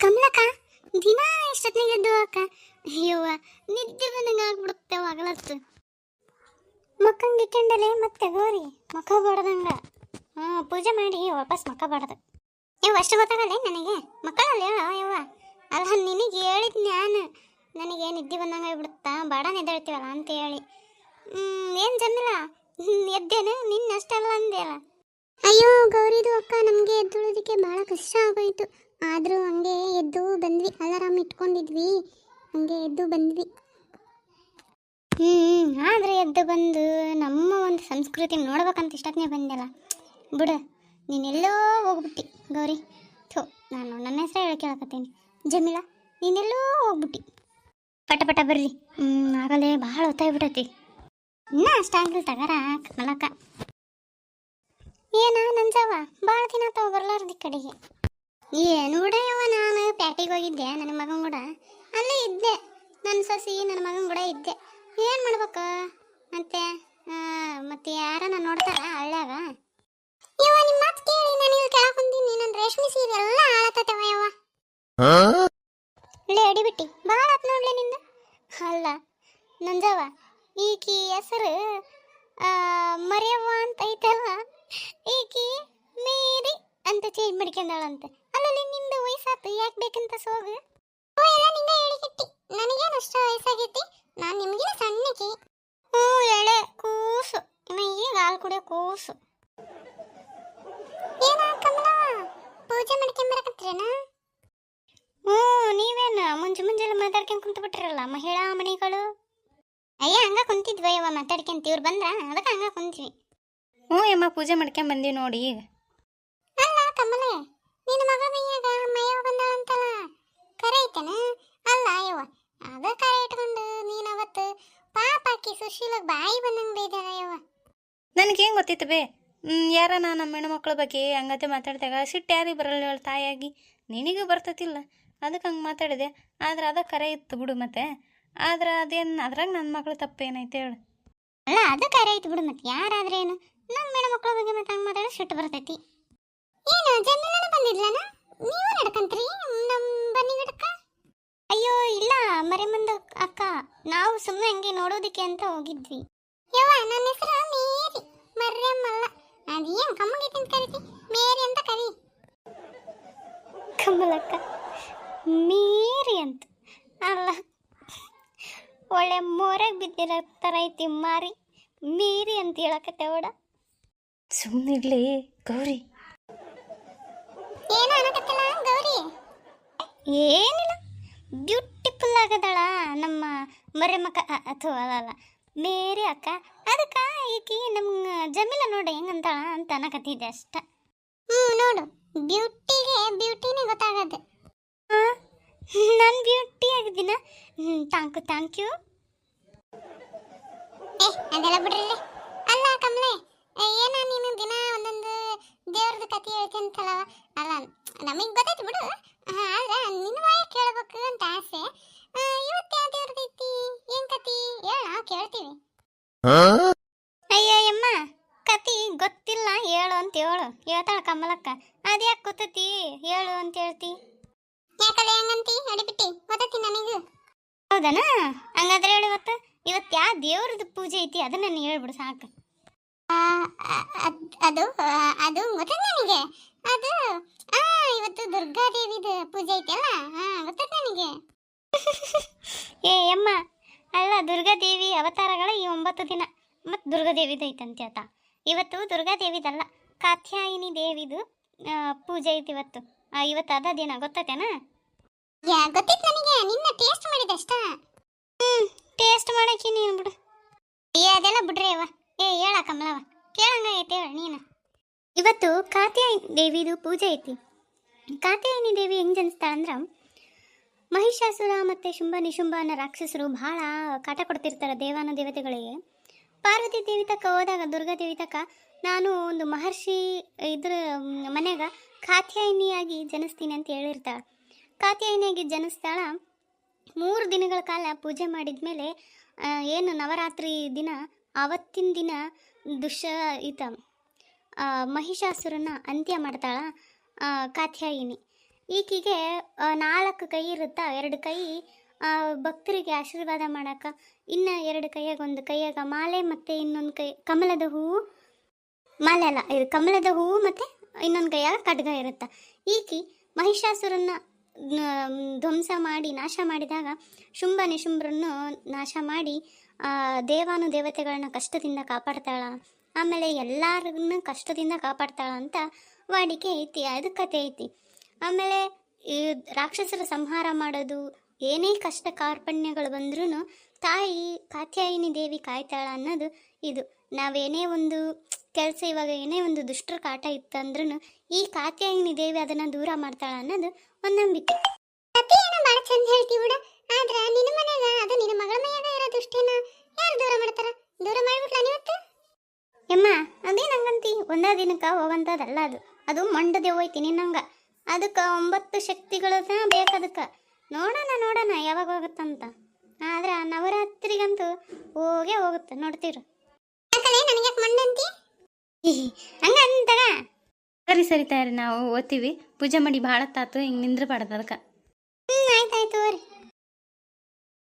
ಕಮಲಕ್ಕ, ದಿನ ಇಷ್ಟೊತ್ತಿಗೆ ಎದ್ದು ಅಕ್ಕ ಅಯ್ಯೋ ನಿದ್ದೆ ಬಂದಂಗೆ ಆಗ್ಬಿಡುತ್ತೆ ಆಗಲತ್ತು ಮಕ್ಕಂಗೆ ಇಟ್ಕೊಂಡಲೇ ಮತ್ತೆ ಗೋರಿ ಮಕ್ಕ ಬಡದಂಗ. ಹ್ಞೂ, ಪೂಜೆ ಮಾಡಿ ವಾಪಸ್ ಮಕ್ಕ ಬಡ್ದು. ನೀವು ಅಷ್ಟು ಗೊತ್ತಾಗಲ್ಲ ನನಗೆ? ಮಕ್ಕಳಲ್ಲ ಯವ್ವ? ಅಲ್ಲ, ನಿನಗೆ ಹೇಳಿದ್ ನಾನು ನನಗೆ ನಿದ್ದೆ ಬಂದಂಗೆ ಆಗ್ಬಿಡುತ್ತಾ? ಬಾಡ ಎದ್ದೇಳ್ತೀವಲ್ಲ ಅಂತ ಹೇಳಿ. ಏನು ಜಮಿಲ್ಲ ಎದ್ದೇನೆ? ನಿನ್ನ ಅಷ್ಟಲ್ಲ ಅಂದೆಯಲ್ಲ. ಅಯ್ಯೋ, ಗೌರಿದು ಅಕ್ಕ ನಮಗೆ ಎದ್ದೊಳೋದಕ್ಕೆ ಭಾಳ ಕಷ್ಟ ಆಗೋಯ್ತು. ಆದರೂ ಹಂಗೆ ಎದ್ದು ಬಂದ್ವಿ, ಅಲಾರಾಮ್ ಇಟ್ಕೊಂಡಿದ್ವಿ, ಹಂಗೆ ಎದ್ದು ಬಂದ್ವಿ. ಹ್ಞೂ ಆದರೆ ಎದ್ದು ಬಂದು ನಮ್ಮ ಒಂದು ಸಂಸ್ಕೃತಿ ನೋಡ್ಬೇಕಂತ ಇಷ್ಟೊತ್ತನೇ ಬಂದೆಲ್ಲ. ಬಿಡು, ನೀನೆಲ್ಲೋ ಹೋಗ್ಬಿಟ್ಟಿ, ಗೌರಿ. ಥೋ, ನಾನು ನನ್ನ ಹೆಸ್ರು ಹೇಳಿ ಕೇಳಕತ್ತೀನಿ ಜಮೀಲಾ, ನೀನೆಲ್ಲೋ ಹೋಗ್ಬಿಟ್ಟಿ. ಪಟ ಪಟ ಬರ್ರಿ ಹ್ಞೂ ಆಗಲೇ ಭಾಳ ಹೊತ್ತಾಗ್ಬಿಟ್ಟತಿ. ಇನ್ನೂ ಅಷ್ಟಾಗಲಿ ತಗಾರ ಕಮಲಕ್ಕ ಏನ, ನಂಜವ? ಭಾಳ ದಿನ ತಗೋ ಬರ್ಲಾರ್ದು ಕಡೆಗೆ. ಏನು ಬಿಡಯ್ಯವ ನಾನು ಪ್ಯಾಟಿಗೆ ಹೋಗಿದ್ದೆ, ನನ್ನ ಮಗನ ಕೂಡ. ಅಲ್ಲೇ ಇದ್ದೆ. ನನ್ನ ಸಸಿ, ನನ್ನ ಮಗನ ಕೂಡ ಇದ್ದೆ. ಏನು ಮಾಡ್ಬೇಕು? ಮತ್ತೆ ಮತ್ತೆ ಯಾರನ್ನ ನೋಡ್ತಾರ ಹಳ್ಳ್ಯಾಗ? ಯವ್ವ ನಿಮ್ಮ ಮಾತು ಕೇಳಿ. ನಾನು ಇಲ್ಲಿ ಕೆಳಗೆ ನನ್ನ ರೇಷ್ಮೆ ಸೀರೆ ಎಲ್ಲ ಹಾಳತ್ತವ ಯವ್ವ. ಇಲ್ಲೇ ಅಡಿಬಿಟ್ಟಿ. ಭಾಳ ಆತ್ ನೋಡ್ಲೆ ನಿಂದ. ಅಲ್ಲ ನಂಜವ ಈಕಿ ಹೆಸರು ಮರಿಯವ್ವ ಅಂತ ಐತಲ್ಲ? ಈಕಿ ಮೇರಿ ಅಂತ ಚೇಂಜ್ ಮಾಡ್ಕೊಂಡಾಳಂತೆ. ವಯಸ್ಸಾತು ಯಾಕೆ ಬೇಕಂತ ಸೋಗು? ಎಲ್ಲ ನಿಂಗೆ ಹೇಳಿಕಿಟ್ಟಿ ನನಗೇನು ಅಷ್ಟು ವಯಸ್ಸಾಗೈತಿ? ನಾನು ನಿಮಗಿನ ಸಣ್ಣಕಿ ಹ್ಞೂ ಎಳೆ, ಕೂಸು. ಇನ್ನು ಈಗ ಹಾಲು ಕುಡಿಯೋ ಕೂಸು. ಏನಾ ಕಮಲ? ಪೂಜೆ ಮಾಡ್ಕೊಂಬರಕತ್ರೇನ ಹ್ಞೂ, ನೀವೇನು? ಮುಂಜು ಮುಂಜಾನೆ ಮಾತಾಡ್ಕೊಂಡ್ ಕುಂತು ಬಿಟ್ರಲ್ಲ ಮಹಿಳಾ ಮಣಿಗಳು ಅಯ್ಯ, ಹಂಗ ಕುಂತಿದ್ವಿ ಯವ್ವ ಮಾತಾಡ್ಕೊಂತ ಇವ್ರು ಬಂದ್ರ? ಅದಕ್ಕೆ ಹಂಗ ಕುಂತೀವಿ ಹ್ಞೂ ಯಮ್ಮ, ಪೂಜೆ ಮಾಡ್ಕೊಂಡ್ ಬಂದೀವಿ ನೋಡಿ ಈಗ ಅಲ್ಲ ಕಮಲೆ ನಿನ್ನ ಮಗ ಮೈಯಾಗ ಮೈಯವ ಬಂದಾಳಂತಲ್ಲ ಕರೆ ಐತನ ಅಲ್ಲ ಅಯ್ಯವ್ವ ಅದ ಕರೆ ಇಟ್ಕೊಂಡು ನೀನ್ ಅವತ್ತು ಪಾಪ ಆಕಿ ಸುಶೀಲಗ್ ಬಾಯಿ ಬಂದಂಗೆ ಬೈದಾಳ ಯವ್ವ. ನನಗೇನು ಗೊತ್ತಿತ್ತು ಬೇ? ಯಾರ ನಾ ನಮ್ಮ ಹೆಣ್ಮಕ್ಳ ಬಗ್ಗೆ ಹಂಗತೆ ಮಾತಾಡಿದಾಗ ಸಿಟ್ಟು ಯಾರಿಗೆ ಬರಲ್ಲ ಹೇಳ ತಾಯಿಯಾಗಿ. ನಿನಗೂ ಬರ್ತತಿಲ್ಲ. ಅದಕ್ಕೆ ಹಂಗೆ ಮಾತಾಡಿದೆ. ಆದ್ರೆ ಅದ ಕರೆ ಇತ್ತು ಬಿಡು ಮತ್ತೆ. ಆದ್ರೆ ಅದೇನು ಅದ್ರಾಗ ನನ್ನ ಮಕ್ಳು ತಪ್ಪೇನೈತೆ ಹೇಳು. ಅಲ್ಲ ಅದು ಕರೆ ಐತಿ ಬಿಡು ಮತ್ತೆ. ಯಾರಾದ್ರೇನು? ನಮ್ಮ ಹೆಣ್ಮಕ್ಳ ಬಗ್ಗೆ ಮತ್ತೆ ಹಂಗೆ ಮಾತಾಡೋ ಸಿಟ್ಟು ಬರ್ತೈತಿ. ಏನು ಜನ ಬಂದಿದ್ಲನ? ನೀವು ನಡ್ಕಂತ್ರಿ? ನಮ್ಮ ಬನ್ನಿ ಗಿಡಕ್ಕ ಅಯ್ಯೋ ಇಲ್ಲ ಮರೆಮಂದ ಅಕ್ಕ. ನಾವು ಸುಮ್ಮನೆ ಹಂಗೆ ನೋಡೋದಕ್ಕೆ ಅಂತ ಹೋಗಿದ್ವಿ. ಯವ್ವ ನನ್ನ ಹೆಸರು ಮೇರಿ. ಮರ್ಯಮ್ಮಲ್ಲ. ಅದೇನು ಕಮ್ಮಗೈತಿ ಅಂತ ಕರಿತಿ? ಮೇರಿ ಅಂತ ಕರಿ. ಕಮಲಕ್ಕ ಮೇರಿ ಅಂತ. ಅಲ್ಲ ಒಳ್ಳೆ ಮೊರೆಗೆ ಬಿದ್ದಿರೋ ಥರ ಐತಿ ಮಾರಿ. ಮೀರಿ ಅಂತ ಹೇಳಕತ್ತೆ ಓಡ ಸುಮ್ಮನಿರ್ಲಿ ಗೌರಿ. ಏನು ಅನ್ನಕತ್ತಲ್ಲ ಗೌರಿ? ಏನಿಲ್ಲ ಮರೆಮಕ್ಕ ಅಥವಾ ಅಲ್ಲ ಮೇರಿ ಅಕ್ಕ ಅದಕ್ಕೆ ಈಕಿ ನಮ್ಗೆ ಜಮೀಲ ನೋಡಿ ಹೆಂಗಂತಾಳ ಅಂತ ಅನ್ನಕತ್ತಿದ್ದೆ ಅಷ್ಟ. ಹ್ಞೂ ನೋಡು ಬ್ಯೂಟಿಗೆ ಬ್ಯೂಟಿನೇ ಗೊತ್ತಾಗತ್ತೆ ನಾನು ಬ್ಯೂಟಿ ಆಗಿದ್ದೀನ? ಥ್ಯಾಂಕ್ ಯು ಥ್ಯಾಂಕ್ ಯು ಏ ಅದೆಲ್ಲ ಬಿಡ್ರಿ ಅಲ್ಲ ಕಮಲೆ ಏನ ನೀನು ದಿನ ಒಂದೊಂದು ದೇವ್ರದ್ದು ಕತೆ ಹೇಳ್ಕೊಂತಲ್ಲ ಅಲ್ಲ ನಮಗೆ ಗೊತ್ತಾಯ್ತು ಬಿಡು. ಹಾ, ಆದ್ರೆ ನಿನ್ನ ಕೇಳ್ಬೇಕು ಅಂತ ಆಸೆ. ಆ, ಇವತ್ತು ಯಾವ ದೇವ್ರದ್ದು ಐತಿ ಏನ್ ಕತಿ ಹೇಳ ನಾವು ಕೇಳ್ತೀವಿ ಅಯ್ಯಯ್ಯಮ್ಮ ಕತಿ ಗೊತ್ತಿಲ್ಲ ಹೇಳು ಅಂತ ಹೇಳು. ಹೇಳ್ತಾಳ ಕಮಲಕ್ಕ. ಅದ್ಯಾಕೆ ಗೊತ್ತತಿ? ಹೇಳು ಅಂತ ಹೇಳ್ತಿ. ಯಾಕಲ್ಲ ಹೆಂಗಂತಿ? ಅಡಿಬಿಟ್ಟಿ. ಗೊತ್ತತಿ ನನಗೆ. ಹೌದನ? ಹಂಗಾದ್ರೆ ಹೇಳು ಇವತ್ತು. ಇವತ್ತು ಯಾವ ದೇವ್ರದ್ದು ಪೂಜೆ ಐತಿ? ಅದನ್ನ ನೀನು ಹೇಳ್ಬಿಡು ಸಾಕು. ಅದು ಅದು ಗೊತ್ತದ ನನಗೆ ಅದು ಆ ಇವತ್ತು ದುರ್ಗಾದೇವಿದ ಪೂಜೆ ಐತಲ್ಲ ಹಾ ಗೊತ್ತದ ನನಗೆ ಏ ಅಮ್ಮ ಅಲ್ಲ ದುರ್ಗಾದೇವಿ ಅವತಾರಗಳ ಈ ಒಂಬತ್ತು ದಿನ ಐತಂತೆ ಆತ. ಇವತ್ತು ದುರ್ಗಾದೇವಿದಲ್ಲ ಕಾತ್ಯಾಯಿನಿ ದೇವಿದು ಪೂಜೆ ಐತಿ ಇವತ್ತು. ಇವತ್ತು ಅದ ದಿನ ಗೊತ್ತೈತೇನಾ ಯಾ ಗೊತ್ತಿತ್ತು ನನಗೆ ನಿನ್ನ ಟೇಸ್ಟ್ ಮಾಡಿದೆ ಅಷ್ಟ. ಹ್ಮ್ ಟೇಸ್ಟ್ ಮಾಡಕ್ಕೆ ನೀನು ಬಿಡು. ಏ ಅದೆಲ್ಲ ಬಿಡ್ರಿ ಅವ ಏ ಹೇಳ ಕಮಲವ ಕೇಳಂಗ ಐತೆ ಹೇಳ ನೀನು. ಇವತ್ತು ಕಾತ್ಯಾಯಿನಿ ದೇವಿದು ಪೂಜೆ ಐತಿ. ಕಾತ್ಯಾಯಿನಿ ದೇವಿ ಹೆಂಗೆ ಹೆಂಗ್ ಜನಿಸ್ತಾಳಂದ್ರ ಮಹಿಷಾಸುರ ಮತ್ತು ಶುಂಭ ನಿಶುಂಭ ಅನ್ನೋ ರಾಕ್ಷಸರು ಭಾಳ ಕಾಟ ಕೊಡ್ತಿರ್ತಾರೆ ದೇವಾನ ದೇವತೆಗಳಿಗೆ. ಪಾರ್ವತಿ ದೇವಿ ತಕ್ಕ ಹೋದಾಗ, ದುರ್ಗಾ ದೇವಿ ತಕ್ಕ ನಾನು ಒಂದು ಮಹರ್ಷಿ ಇದ್ರ ಮನ್ಯಾಗ ಕಾತ್ಯಾಯಿನಿಯಾಗಿ ಜನಿಸ್ತೀನಿ ಅಂತ ಹೇಳಿರ್ತಾಳೆ. ಕಾತ್ಯಾಯಿನಿಯಾಗಿ ಜನಿಸ್ತಾಳ. ಮೂರು ದಿನಗಳ ಕಾಲ ಪೂಜೆ ಮಾಡಿದ ಮೇಲೆ ಏನು ನವರಾತ್ರಿ ದಿನ, ಆವತ್ತಿನ ದಿನ ದುಶ ಈತ ಮಹಿಷಾಸುರನ ಅಂತ್ಯ ಮಾಡ್ತಾಳ ಕಾತ್ಯಾಯಿನಿ. ಈಕೆಗೆ ನಾಲ್ಕು ಕೈ ಇರುತ್ತಾ, ಎರಡು ಕೈ ಭಕ್ತರಿಗೆ ಆಶೀರ್ವಾದ ಮಾಡಕ ಇನ್ನ ಎರಡು ಕೈಯಾಗ ಒಂದು ಕೈಯಾಗ ಮಾಲೆ ಮತ್ತು ಇನ್ನೊಂದು ಕೈ, ಕಮಲದ ಹೂವು ಮಾಲೆ ಅಲ್ಲ, ಇದು ಕಮಲದ ಹೂವು ಮತ್ತು ಇನ್ನೊಂದು ಕೈಯಾಗ ಖಡ್ಗ ಇರುತ್ತೆ. ಈಕಿ ಮಹಿಷಾಸುರನ್ನ ಧ್ವಂಸ ಮಾಡಿ, ನಾಶ ಮಾಡಿದಾಗ ಶುಂಭ ನಿಶುಂಭರನ್ನು ನಾಶ ಮಾಡಿ ದೇವಾನು ದೇವತೆಗಳನ್ನ ಕಷ್ಟದಿಂದ ಕಾಪಾಡ್ತಾಳ. ಆಮೇಲೆ ಎಲ್ಲರನ್ನ ಕಷ್ಟದಿಂದ ಕಾಪಾಡ್ತಾಳ ಅಂತ ವಾಡಿಕೆ ಐತಿ, ಅದು ಕತೆ ಐತಿ. ಆಮೇಲೆ ರಾಕ್ಷಸರ ಸಂಹಾರ ಮಾಡೋದು ಏನೇ ಕಷ್ಟ ಕಾರ್ಪಣ್ಯಗಳು ಬಂದ್ರೂ ತಾಯಿ ಕಾತ್ಯಾಯಿನಿ ದೇವಿ ಕಾಯ್ತಾಳ ಅನ್ನೋದು ಇದು. ನಾವೇನೇ ಒಂದು ಕೆಲಸ ಇವಾಗ ಏನೇ ಒಂದು ದುಷ್ಟರ ಕಾಟ ಇತ್ತಂದ್ರೂ ಈ ಕಾತ್ಯಾಯಿನಿ ದೇವಿ ಅದನ್ನ ದೂರ ಮಾಡ್ತಾಳ ಅನ್ನೋದು ಒಂದು ನಂಬಿಕೆ ಏನೋ ಭಾಳ ಚಂದ ಹೇಳ್ತೀವಿ ಬಿಡ. ಆದ್ರೆ ನಿನ್ನ ಮನೆಯಾಗ ಅದು ನಿನ್ನ ಮಗಳ ಇರೋ ದುಷ್ಟೇನ ಯಾರು ದೂರ ಮಾಡ್ತಾರ? ದೂರ ಮಾಡ್ಬಿಟ್ಲ ನೀವತ್ತು ಯಮ್ಮ ಅದೇನು ಹಂಗಂತಿ? ಒಂದೇ ದಿನಕ್ಕೆ ಹೋಗಂಥದ್ದಲ್ಲ ಅದು. ಅದು ಮಂಡದೆ ಹೋಯ್ತಿ ನಿನ್ನಂಗ. ಅದಕ್ಕೆ ಒಂಬತ್ತು ಶಕ್ತಿಗಳನ್ನ ಬೇಕದಕ್ಕೆ ನೋಡೋಣ ನೋಡೋಣ ಯಾವಾಗ ಹೋಗುತ್ತಂತ. ಆದ್ರೆ ನವರಾತ್ರಿಗಂತೂ ಹೋಗೇ ಹೋಗುತ್ತೆ ನೋಡ್ತೀರು. ನನಗೆ ಮಂಡಂತಿ? ಹಂಗಂತಾಗ? ಸರಿ ಸರಿ ತಯಾರಿ ನಾವು ಓದ್ತೀವಿ. ಪೂಜೆ ಮಾಡಿ ಭಾಳ ತಾತು ಹಿಂಗೆ ನಿಂದ್ರಬಾರ್ದು ಅದಕ್ಕೆ. ಹ್ಞೂ ಆಯ್ತಾಯ್ತು ರೀ